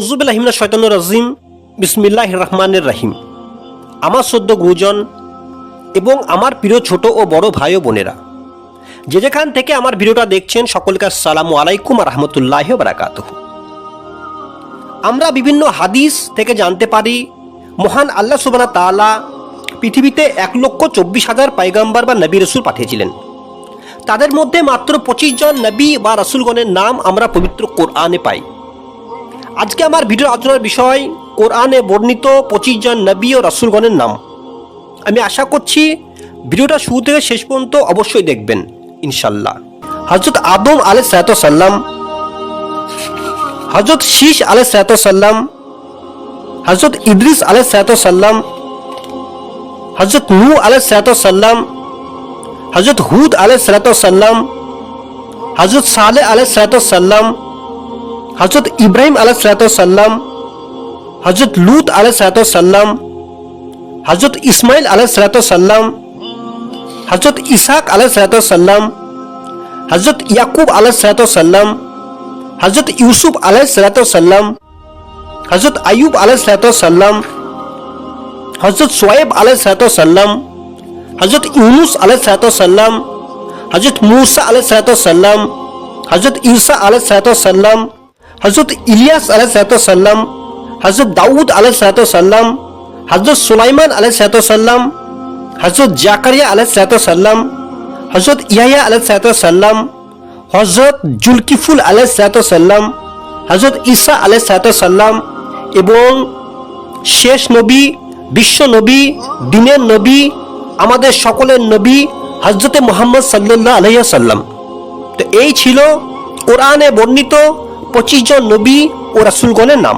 হজুবুল্লাহিমিনা শৈতান রাজিম। বিসমিল্লাহ রহমানের রাহিম। আমার সদ্য গুরুজন এবং আমার প্রিয় ছোট ও বড় ভাই ও বোনেরা, যে যেখান থেকে আমার ভিডিওটা দেখছেন, সকলকে আসসালামু আলাইকুম রহমতুল্লাহ বারাকাত আমরা বিভিন্ন হাদিস থেকে জানতে পারি, মহান আল্লাহ সুবানা তাআলা পৃথিবীতে এক লক্ষ চব্বিশ হাজার পাইগাম্বার বা নবী রসুল পাঠিয়েছিলেন। তাদের মধ্যে মাত্র পঁচিশ জন নবী বা রসুলগণের নাম আমরা পবিত্র কোরআনে পাই। আজকে আমার ভিডিও আলোচনার বিষয়, কোরআনে বর্ণিত পঁচিশ জন নবী ও রসুলগণের নাম। আমি আশা করছি ভিডিওটা শুরু থেকে শেষ পর্যন্ত অবশ্যই দেখবেন ইনশাল্লাহ হজরত আদম আলাই সাল্লাম হজরত শীষ আলাই সাল্লাম হজরত ইদ্রিস আলাই সাল্লাম হজরত নূ আলাই সাল্লাম হজরত হুদ আলাই সাল্লাম হজরত সালে আলাই সাল্লাম হজরত ইব্রাহিম আলাই সাল্লাম হজরত লুত আলাই সাল্লাম হজরত ইসমাইল আলাই সাল্লাম হজরত ইসাক আলাই সাল্লাম হজরত ইয়াকুব আলাই সাল্লাম হজরত ইউসুফ আলাই সাল্লাম হজরত আয়ুব আলাই সাল্লাম হজরত সোয়েব আলাই সাল্লাম হজরত ইউনুস আলাই সাল্লাম হজরত মুসা আলাই সাল্লাম হজরত ইসা আলাই সাল্লাম হজরত ইলিয়াস আলাই সাল্লাম হজরত দাউদ আলাই সাল্লাম হজরত সুলাইমান আলাই সাল্লাম হজরত জাকারিয়া আলাই সাল্লাম হজরত ইয়াহিয়া আলাই সাল্লাম হজরত জুলকিফুল আলাই সাল্লাম হজরত ঈসা আলাই সাল্লাম এবং শেষ নবী, বিশ্ব নবী, দিনের নবী, আমাদের সকলের নবী হজরতে মোহাম্মদ সাল্লাহ আলহিয়া সাল্লাম তো এই ছিল কোরআনে বর্ণিত পঁচিশ জন নবী ও রাসুলগণের নাম।